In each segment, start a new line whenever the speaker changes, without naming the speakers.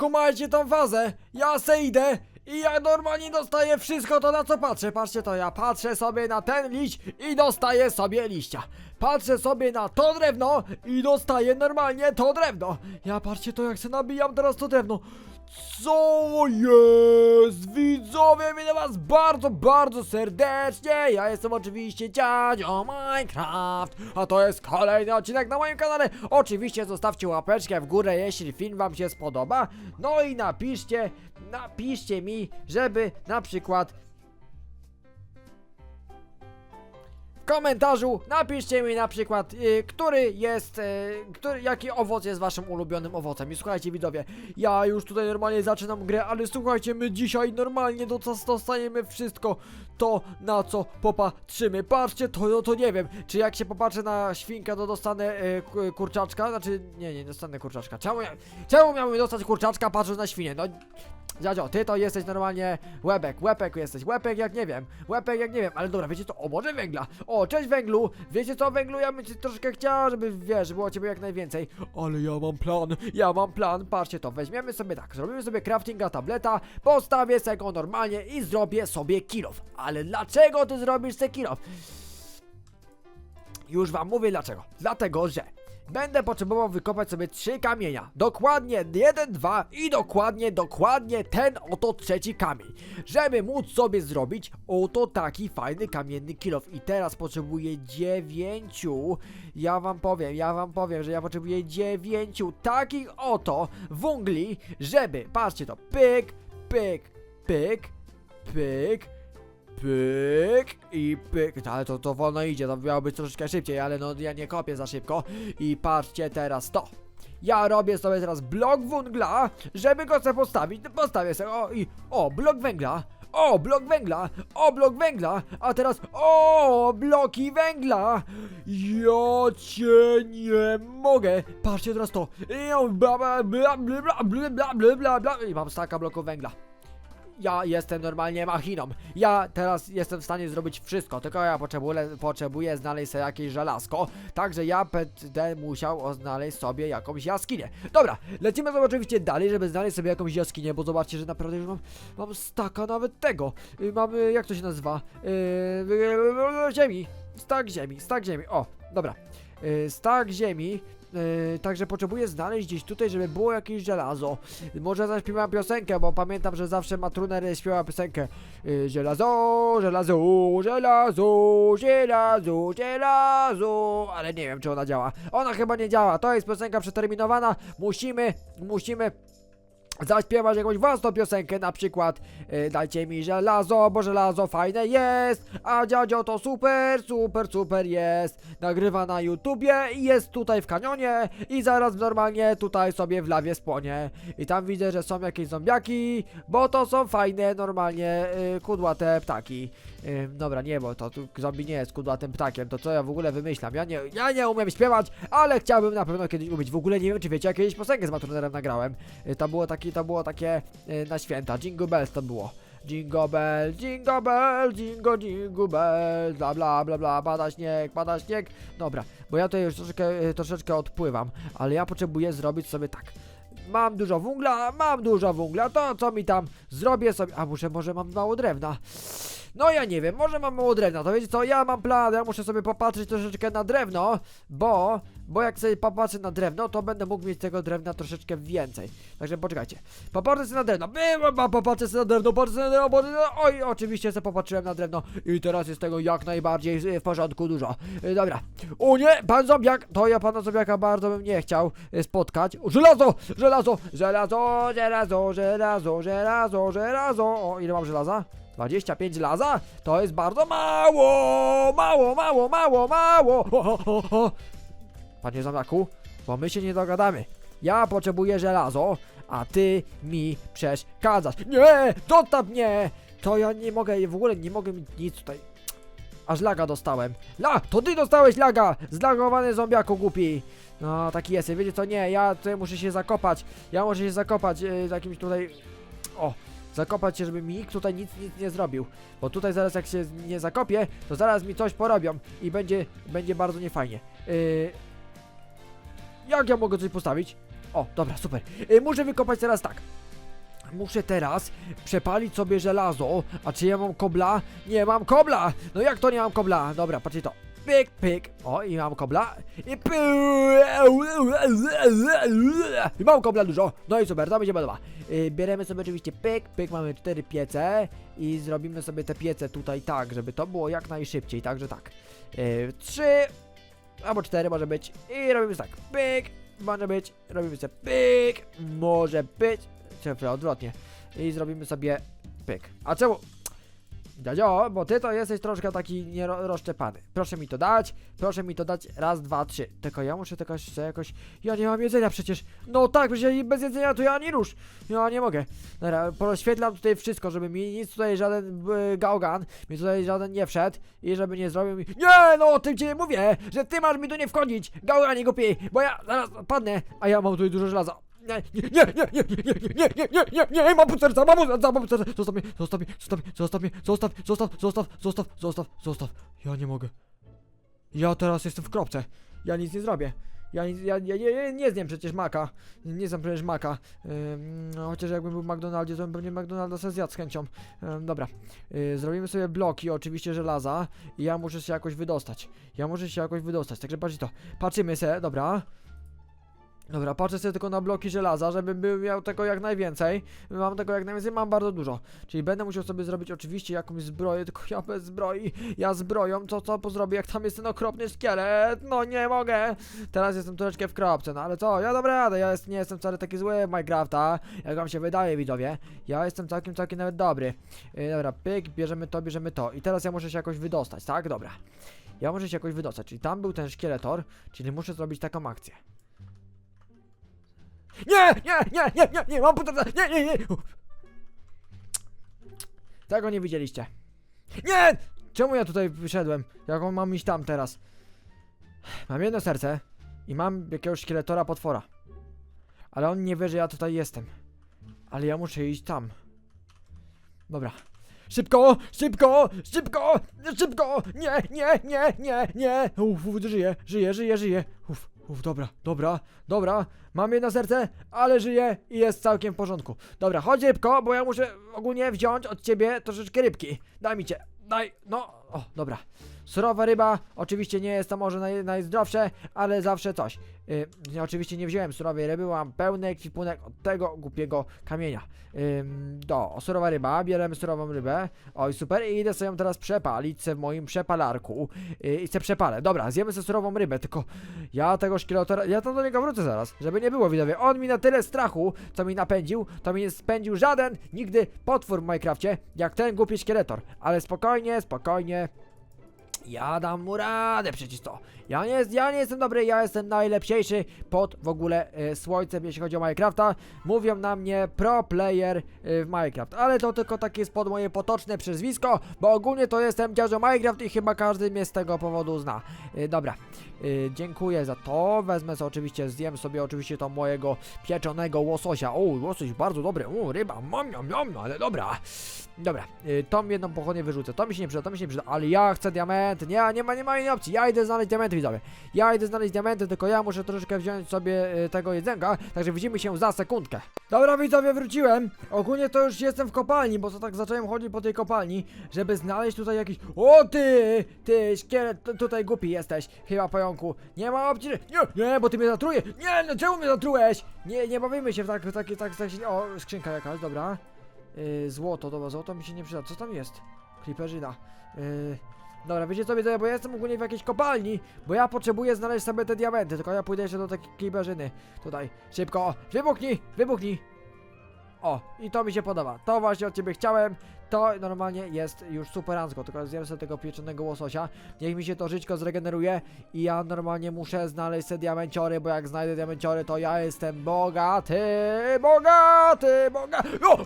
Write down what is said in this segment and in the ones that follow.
kumajcie tą fazę, ja se idę i ja normalnie dostaję wszystko to na co patrzę. Patrzcie to, ja patrzę sobie na ten liść i dostaję sobie liścia. Patrzę sobie na to drewno i dostaję normalnie to drewno. Ja patrzcie to, jak se nabijam teraz to drewno. Co jest? Widzowie, witam was bardzo, bardzo serdecznie. Ja jestem oczywiście Dziadzio Minecraft, a to jest kolejny odcinek na moim kanale. Oczywiście zostawcie łapeczkę w górę, jeśli film wam się spodoba. No i napiszcie, napiszcie mi, żeby na przykład komentarzu napiszcie mi na przykład, y, który jest, y, który, jaki owoc jest waszym ulubionym owocem. I słuchajcie widzowie, ja już tutaj normalnie zaczynam grę, ale słuchajcie, my dzisiaj normalnie do- dostajemy wszystko to, na co popatrzymy. Patrzcie, to, no to nie wiem, czy jak się popatrzę na świnkę, to dostanę y, ku- kurczaczka, znaczy, nie, nie, dostanę kurczaczka. Czemu, ja, czemu miałbym dostać kurczaczka patrząc na świnię? No, Dziadzio, ty to jesteś normalnie łebek, łepek jesteś, łepek jak nie wiem, łepek jak nie wiem, ale dobra, wiecie co, o może węgla, o, cześć węglu, wiecie co węglu, ja bym ci troszkę chciała, żeby, wiesz, było ciebie jak najwięcej, ale ja mam plan, ja mam plan, patrzcie to, weźmiemy sobie tak, zrobimy sobie craftinga tableta, postawię sobie go normalnie i zrobię sobie kilof, ale dlaczego ty zrobisz sobie kilof? Już wam mówię dlaczego. Dlatego, że będę potrzebował wykopać sobie trzy kamienia. Dokładnie jeden, dwa i dokładnie, dokładnie ten oto trzeci kamień. Żeby móc sobie zrobić oto taki fajny kamienny kilof. I teraz potrzebuję dziewięciu. Ja wam powiem, ja wam powiem, że ja potrzebuję dziewięciu takich oto wungli, żeby, patrzcie to, pyk, pyk, pyk, pyk, Pyk i pyk, no, ale to, to wolno idzie, to miało być troszeczkę szybciej, ale no ja nie kopię za szybko. I patrzcie teraz to. Ja robię sobie teraz blok węgla, żeby go sobie postawić, postawię sobie, o i, o, blok węgla, o, blok węgla, o, blok węgla, a teraz, o, bloki węgla, ja cię nie mogę, patrzcie teraz to, I bla bla bla bla bla bla bla bla bla. I mam staka bloków węgla. Ja jestem normalnie machiną. Ja teraz jestem w stanie zrobić wszystko, tylko ja potrzebuję, potrzebuję znaleźć sobie jakieś żelazko. Także ja będę musiał znaleźć sobie jakąś jaskinię. Dobra, lecimy sobie oczywiście dalej, żeby znaleźć sobie jakąś jaskinię, bo zobaczcie, że naprawdę już mam, mam staka nawet tego. Y, Mam, y, jak to się nazywa? Yy, ziemi. Stak ziemi, stak ziemi. O, dobra. Yy, stak ziemi. Yy, także potrzebuję znaleźć gdzieś tutaj, żeby było jakieś żelazo. Może zaśpiewam piosenkę, bo pamiętam, że zawsze Matruner śpiewa piosenkę. Yy, żelazo, żelazo, żelazo, żelazo, żelazo. Ale nie wiem, czy ona działa. Ona chyba nie działa. To jest piosenka przeterminowana. Musimy, musimy zaśpiewać jakąś własną piosenkę, na przykład y, Dajcie mi żelazo, bo żelazo fajne jest A dziadzio to super, super, super jest. Nagrywa na YouTubie i jest tutaj w kanionie I zaraz normalnie tutaj sobie w lawie spłonie. I tam widzę, że są jakieś zombiaki Bo to są fajne, normalnie y, kudłate ptaki. Y, Dobra, nie, bo to tu zombie nie jest kudłatym ptakiem To co ja w ogóle wymyślam? Ja nie, ja nie umiem śpiewać, ale chciałbym na pewno kiedyś umieć. W ogóle nie wiem, czy wiecie, ja kiedyś piosenkę z Matrunerem nagrałem. Y, To było takie, to było takie y, na święta, Jingle Bells to było. Jingle bell, jingle bell, jingle, jingle bell, bla bla bla bla, pada śnieg, pada śnieg. Dobra, bo ja tutaj już troszeczkę, y, troszeczkę odpływam, ale ja potrzebuję zrobić sobie tak. Mam dużo węgla, mam dużo węgla, to co mi tam zrobię sobie, a muszę, może mam mało drewna. No ja nie wiem, może mam mało drewna, to wiecie co, ja mam plan, ja muszę sobie popatrzeć troszeczkę na drewno, bo, bo jak sobie popatrzę na drewno, to będę mógł mieć tego drewna troszeczkę więcej. Także poczekajcie, popatrzę sobie na drewno, popatrzę sobie na drewno, patrzę sobie na drewno, patrzę sobie na... oj, oczywiście sobie popatrzyłem na drewno i teraz jest tego jak najbardziej y, w porządku dużo. Y, Dobra, o nie, pan zombiak, to ja pana zombiaka bardzo bym nie chciał y, spotkać. Żelazo, żelazo, żelazo, żelazo, żelazo, żelazo, żelazo, o, ile mam żelaza? 25 laza? To jest bardzo mało! Mało, mało, mało, mało! Ho, ho, ho, ho. Panie zombiaku, bo my się nie dogadamy. Ja potrzebuję żelazo, a ty mi przeszkadzasz. Nie! Dostaw mnie! To ja nie mogę, w ogóle nie mogę mieć nic tutaj. Aż laga dostałem. La! To ty dostałeś laga! Zlagowany zombiaku głupi! No, taki jest. Wiecie co? Nie, ja tutaj muszę się zakopać. Ja muszę się zakopać yy, jakimś tutaj... O! zakopać się, żeby mi nikt tutaj nic, nic nie zrobił. Bo tutaj zaraz jak się nie zakopię, to zaraz mi coś porobią i będzie, będzie bardzo niefajnie. Yy, jak ja mogę coś postawić? O, dobra, super. Y, muszę wykopać teraz tak. Muszę teraz przepalić sobie żelazo. A czy ja mam kobla? Nie mam kobla! No jak to nie mam kobla? Dobra, patrzcie to. Pyk, pyk. O, i mam kobla. I. I mam kobla dużo. No i super, to będzie podoba. Yy, bierzemy sobie oczywiście pyk, pyk, mamy cztery piece i zrobimy sobie te piece tutaj tak, żeby to było jak najszybciej, także tak. Yy, trzy albo cztery może być i robimy tak, pyk, może być, robimy sobie pyk, może być, czy odwrotnie i zrobimy sobie pyk. A czemu? Dziadzio, bo ty to jesteś troszkę taki nierozszczepany. Proszę mi to dać, proszę mi to dać raz, dwa, trzy. Tylko ja muszę tylko jeszcze jakoś... Ja nie mam jedzenia przecież. No tak, przecież bez jedzenia to ja nie rusz. Ja nie mogę. Dobra, poświetlam tutaj wszystko, żeby mi nic tutaj żaden y, gałgan, mi tutaj żaden nie wszedł i żeby nie zrobił mi... Nie, no o tym ci nie mówię, że ty masz mi tu nie wchodzić, gałganie głupi, bo ja zaraz padnę, a ja mam tutaj dużo żelaza. Nie, nie, nie, nie, nie, nie, nie, nie, nie, nie, mam pół serca, mam pół serca, mam pół zostaw mnie, zostaw mnie, zostaw mnie, zostaw mnie, zostaw, zostaw, zostaw, zostaw, zostaw, zostaw, ja nie mogę. Ja teraz jestem w kropce, ja nic nie zrobię. Ja, ja, ja, ja, nie zjem przecież maka, nie znam przecież maka, no, chociaż jakbym był w McDonaldzie, to bym pewnie McDonalda sobie zjadł z chęcią. Dobra, Yy, zrobimy sobie bloki, oczywiście żelaza i ja muszę się jakoś wydostać. Ja muszę się jakoś wydostać, także patrzcie to. Patrzymy sobie, dobra. Dobra, patrzę sobie tylko na bloki żelaza, żebym miał tego jak najwięcej. Mam tego jak najwięcej, mam bardzo dużo. Czyli będę musiał sobie zrobić oczywiście jakąś zbroję, tylko ja bez zbroi. Ja zbroją, co co pozrobię, jak tam jest ten okropny szkielet? No nie mogę. Teraz jestem troszeczkę w kropce, no ale co, ja dobra radę, ja jest, nie jestem wcale taki zły w Minecrafta, jak wam się wydaje widzowie. Ja jestem całkiem, całkiem nawet dobry. Yy, dobra, pyk, bierzemy to, bierzemy to. I teraz ja muszę się jakoś wydostać, tak? Dobra. Ja muszę się jakoś wydostać, czyli tam był ten szkieletor, czyli muszę zrobić taką akcję. Nie, nie, nie, nie, nie, nie, mam putarza, nie, nie, nie. Tego nie widzieliście. Nie! Czemu ja tutaj wyszedłem? Jak on mam iść tam teraz? Mam jedno serce i mam jakiegoś szkieletora potwora. Ale on nie wie, że ja tutaj jestem. Ale ja muszę iść tam. Dobra. Szybko, szybko, szybko, szybko! Nie, nie, nie, nie, nie! Uff, uff, żyję, żyję, żyję, żyję. Uff, uff, dobra, dobra, dobra. Mam jedno serce, ale żyję i jest całkiem w porządku. Dobra, chodź rybko, bo ja muszę ogólnie wziąć od ciebie troszeczkę rybki. Daj mi cię, daj, no, o, dobra. Surowa ryba, oczywiście nie jest to może naj, najzdrowsze, ale zawsze coś. Yy, oczywiście nie wziąłem surowej ryby, mam pełny ekwipunek od tego głupiego kamienia. Ym, do, surowa ryba, bierzemy surową rybę. Oj, super, i idę sobie ją teraz przepalić w moim przepalarku. Yy, I se przepalę. Dobra, zjemy sobie surową rybę, tylko ja tego szkieletora, ja tam do niego wrócę zaraz, żeby nie było widzowie. On mi na tyle strachu, co mi napędził, to mi nie spędził żaden nigdy potwór w Minecrafcie, jak ten głupi szkieletor. Ale spokojnie, spokojnie. Ja dam mu radę przecież to. Ja nie, ja nie jestem dobry, ja jestem najlepsiejszy pod w ogóle e, słońcem, jeśli chodzi o Minecrafta. Mówią na mnie pro player e, w Minecraft, ale to tylko takie jest pod moje potoczne przezwisko, bo ogólnie to jestem dziadzio Minecraft i chyba każdy mnie z tego powodu zna. E, dobra, dziękuję za to. Wezmę sobie oczywiście, zjem sobie oczywiście to mojego pieczonego łososia. O, łosoś bardzo dobry, o, ryba, mam, mam, mam, ale dobra. Dobra, y, tą jedną pochodnię wyrzucę. To mi się nie przyda, to mi się nie przyda, ale ja chcę diamenty. Nie, nie ma, nie ma innej opcji. Ja idę znaleźć diamenty, widzowie. Ja idę znaleźć diamenty, tylko ja muszę troszeczkę wziąć sobie y, tego jedzenka, także widzimy się za sekundkę. Dobra, widzowie, wróciłem. Ogólnie to już jestem w kopalni, bo to tak zacząłem chodzić po tej kopalni, żeby znaleźć tutaj jakiś... O ty! Ty, szkielet, tutaj głupi jesteś, chyba pająku. Nie ma opcji. Nie, nie, bo ty mnie zatruje. Nie, no czemu mnie zatrułeś? Nie, nie bawimy się w tak, w takie, tak, tak, o, skrzynka jakaś, dobra. Yy, złoto, dobra, złoto mi się nie przyda. Co tam jest? Creeperzyna. Yy, dobra, wiecie co widzę, bo ja jestem ogólnie w jakiejś kopalni, bo ja potrzebuję znaleźć sobie te diamenty, tylko ja pójdę jeszcze do takiej creeperzyny. Tutaj, szybko, wybuchnij, wybuchnij. O, i to mi się podoba. To właśnie od ciebie chciałem. To normalnie jest już superancko, tylko zjem sobie tego pieczonego łososia. Niech mi się to żyćko zregeneruje i ja normalnie muszę znaleźć te diamenciory, bo jak znajdę diamenciory, to ja jestem bogaty, bogaty, bogaty. O!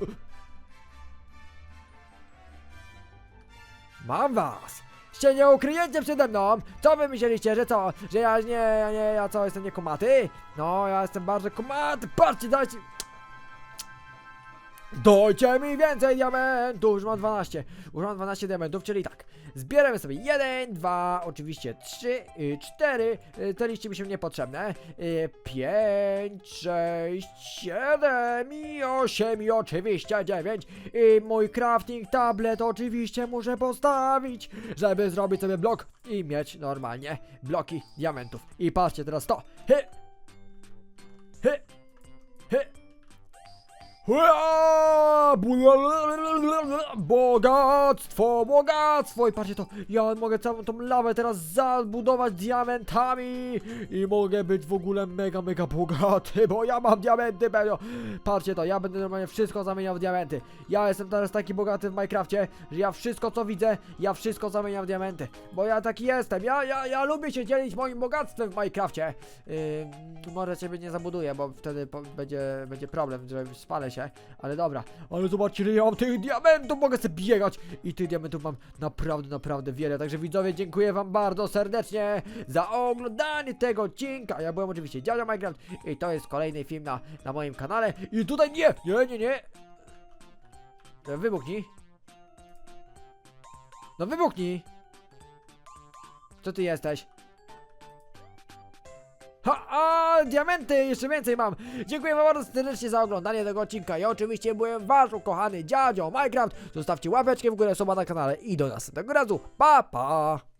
Mam was! Się nie ukryjecie przede mną! Co wy myśleliście, że co? Że ja nie, ja nie, ja co, jestem niekomaty? No, ja jestem bardzo komaty, patrzcie, dajcie... Dajcie mi więcej diamentów! Już mam 12. Już mam 12 diamentów, czyli tak. Zbieramy sobie 1, 2, oczywiście 3, 4, te liście mi się niepotrzebne, 5, 6, 7 i 8 i oczywiście 9 i mój crafting tablet oczywiście muszę postawić, żeby zrobić sobie blok i mieć normalnie bloki diamentów. I patrzcie teraz to. Hy! Hy! Bogactwo, bogactwo! I patrzcie to, ja mogę całą tą lawę teraz zabudować diamentami i mogę być w ogóle mega, mega bogaty, bo ja mam diamenty, Benio. Patrzcie to, ja będę normalnie wszystko zamieniał w diamenty. Ja jestem teraz taki bogaty w Minecrafcie, że ja wszystko co widzę, ja wszystko zamieniam w diamenty. Bo ja taki jestem, ja, ja, ja lubię się dzielić moim bogactwem w Minecrafcie. Yy, może ciebie nie zabuduję, bo wtedy będzie, będzie problem, że spalę się. Ale dobra, ale zobaczcie, ja mam tych diamentów, mogę sobie biegać. I tych diamentów mam naprawdę, naprawdę wiele. Także widzowie, dziękuję wam bardzo serdecznie za oglądanie tego odcinka. Ja byłem oczywiście Dziadzio Minecraft i to jest kolejny film na, na moim kanale. I tutaj nie, nie, nie, nie. Wybuchnij. No wybuchnij. Co ty jesteś? Ha, a, diamenty! Jeszcze więcej mam! Dziękuję wam bardzo serdecznie za oglądanie tego odcinka. Ja oczywiście byłem wasz ukochany dziadzio Minecraft. Zostawcie łapeczkę w górę, suba na kanale i do następnego razu. Pa, pa!